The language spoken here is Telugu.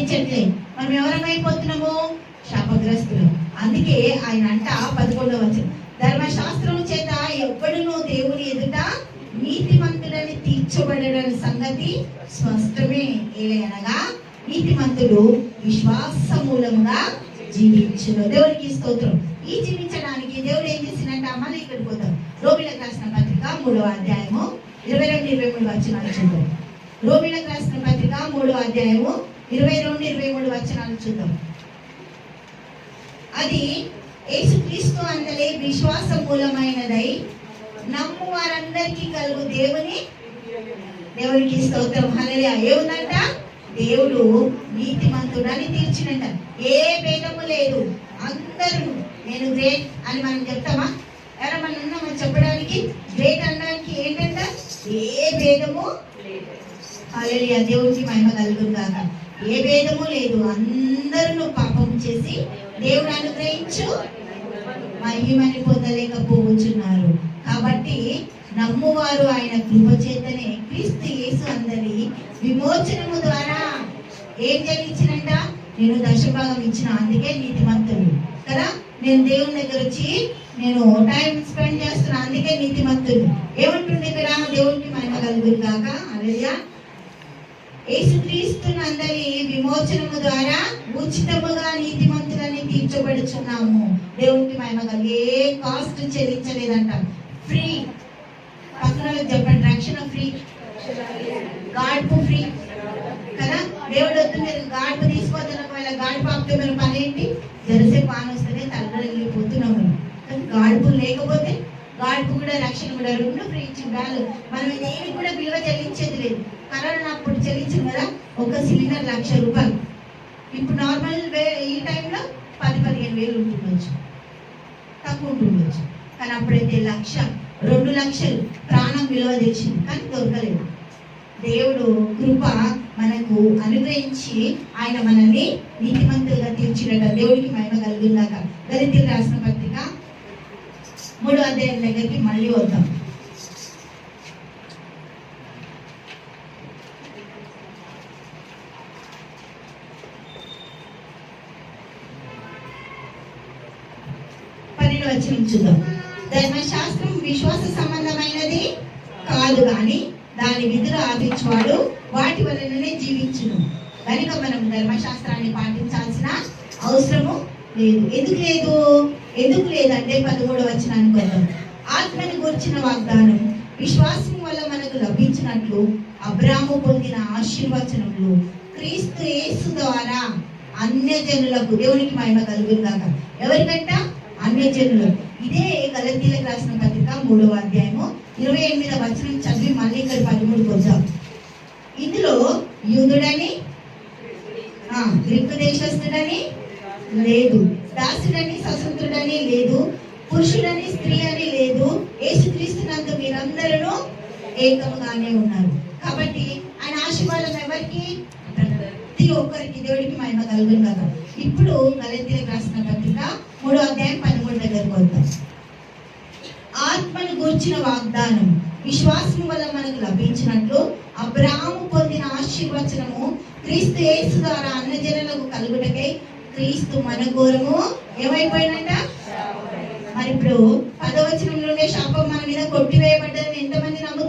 గ్రహించట్లేదు మనం ఎవరమైపోతున్నాము? శాపగ్రస్తులు. అందుకే ఆయన అంట పదకొండవ ధర్మశాస్త్రం చేత ఎవ్వడునో దేవుని ఎదుట నీతిమంతుడని తీర్చబడని సంగతి స్పష్టమే. ఏలయనగా నీతిమంతుడు విశ్వాస మూలముగా జీవించను. దేవునికి స్తోత్రం. ఈ జీవించడానికి దేవుడు ఏం చేసినట్ట మనం ఇక్కడికి పోతాం. రోమిలకు రాసిన పత్రిక మూడవ అధ్యాయము ఇరవై రెండు ఇరవై మూడు వచ్చిన చూద్దాం. రోమిలకు రాసిన పత్రిక మూడవ అధ్యాయము ఇరవై రెండు ఇరవై మూడు వచనాలు చూద్దాం. అది యేసుక్రీస్తు అందలే విశ్వాస మూలమైనదై నమ్ము వారందరికీ కలుగు దేవుని దేవునికి స్తోత్రం. హల్లెలూయా. ఏముందంట? దేవుడు నీతిమంతుడని తీర్చినంట. ఏ భేదము లేదు. అందరూ నేను గ్రేట్ అని మనం చెప్తామా? ఎవరైనా మనం చెప్పడానికి? గ్రేట్ అనడానికి ఏంటంట? ఏ భేదము హల్లెలూయా. దేవునికి మహిమ కలుగును ఏ భేదము లేదు. అందరూ పాపం చేసి దేవుడు అనుగ్రహించు మహిమని పొందలేకపోవచ్చున్నారు. కాబట్టి నమ్మువారు ఆయన కృప చేతనే క్రీస్తు యేసు అందరి విమోచనము ద్వారా ఏం జరిగించినంట? నేను దశభాగం ఇచ్చిన అందుకే నీతిమంతుడు కదా? నేను దేవుని దగ్గర వచ్చి నేను టైం స్పెండ్ చేస్తున్నా అందుకే నీతిమంతుడు ఏమంటుంది ఇక్కడ దేవుడికి మహిమ కలుగురు కాక అదే యేసుక్రీస్తునందరి విమోచనము ద్వారా ఉచితముగా నీతిమంతులని తీర్చబడుచున్నాము. దేవునికి మహిమ కలిగి ఏ కాస్ట్ చెల్లించలేదంట. ఫ్రీ పక్కన చెప్పండి రక్షణ ఫ్రీ గాడ్పు ఫ్రీ కదా? దేవుడు వద్దు మీరు గాడ్పు తీసుకోవద్దు ఒకవేళ గాడ్పు ఆపితే మీరు పని ఏంటి? జరసేపు ఆన్ వస్తేనే తల్లడిల్లిపోతున్నాము కానీ గాడ్పు లేకపోతే గాడ్పు కూడా రక్షణ కూడా రెండు ఫ్రీ ఇచ్చి వాళ్ళు మనం ఏమి కూడా విలువ చెల్లించేది లేదు. కరోనా అప్పుడు చెల్లించింది కదా ఒక సిలిండర్ లక్ష రూపాయలు. ఇప్పుడు నార్మల్ వే ఈ టైంలో పది పదిహేను వేలు ఉంటుండొచ్చు. తక్కువ ఉంటుండొచ్చు. కానీ అప్పుడైతే లక్ష రెండు లక్షలు ప్రాణం విలువ తెచ్చింది. కానీ దొరకలేదు. దేవుడు కృప మనకు అనుగ్రహించి ఆయన మనల్ని నీతిమంతులుగా తీర్చినట దేవుడికి మహిమ కలిగిందాక దళితులు రాసిన పత్రిక మూడు అధ్యాయం దగ్గరికి మళ్ళీ వద్దాం. పన్నెండు చూద్దాం ధర్మశాస్త్రం విశ్వాస సంబంధమైనది కాదు కానీ దాని విధులు ఆపించువాడు వాటి వలననే జీవించును. కనుక మనం ధర్మశాస్త్రాన్ని పాటించాల్సిన అవసరము లేదు. ఎందుకు లేదు? ఎందుకు లేదంటే పదమూడు వచ్చిన అనుకుందాం ఆత్మని గురించిన వాగ్దానం విశ్వాసం వల్ల మనకు లభించినట్లు అబ్రాము పొందిన ఆశీర్వచనములు క్రీస్తు యేసు ద్వారా అన్యజనులకు దేవునికి మహిమ కలుగును ఎవరికంట? అన్యజనులకు ఇదే గలతీలకు రాసిన పత్రిక మూడవ అధ్యాయము. ఇరవై ఎనిమిదవ వచనం చదివి మళ్ళీ ఇక్కడ పదమూడుకు వచ్చాం. ఇందులో యూదుడని గ్రీకు దేశస్థుడని లేదు. దాసుడని స్వతంత్రుడని లేదు. పురుషుడని స్త్రీ అని లేదు యేసుక్రీస్తునందు మీరందరూ ఏకముగానే ఉన్నారు. కాబట్టి ఆయన ఆశీర్వాదం ఎవరికి? ప్రతి ఒక్కరికి దేవుడికి మహిమ కలుగును కదా ఇప్పుడు గలతీలకు రాసిన పత్రిక మూడో అధ్యాయం పదమూడు దగ్గరకు వద్దాం ఆత్మను గూర్చిన వాగ్దానం విశ్వాసం వల్ల మనకు లభించినట్లు అబ్రాహము పొందిన ఆశీర్వచనము క్రీస్తు యేసు ద్వారా అన్నజనులకు కలుగుటకై క్రీస్తు మన ఘోరము ఏమైపోయినట మరి ఇప్పుడు పదవచనంలోనే శాపం మన మీద కొట్టివేయబడ్డదని ఎంతమంది నమ్ముతారు?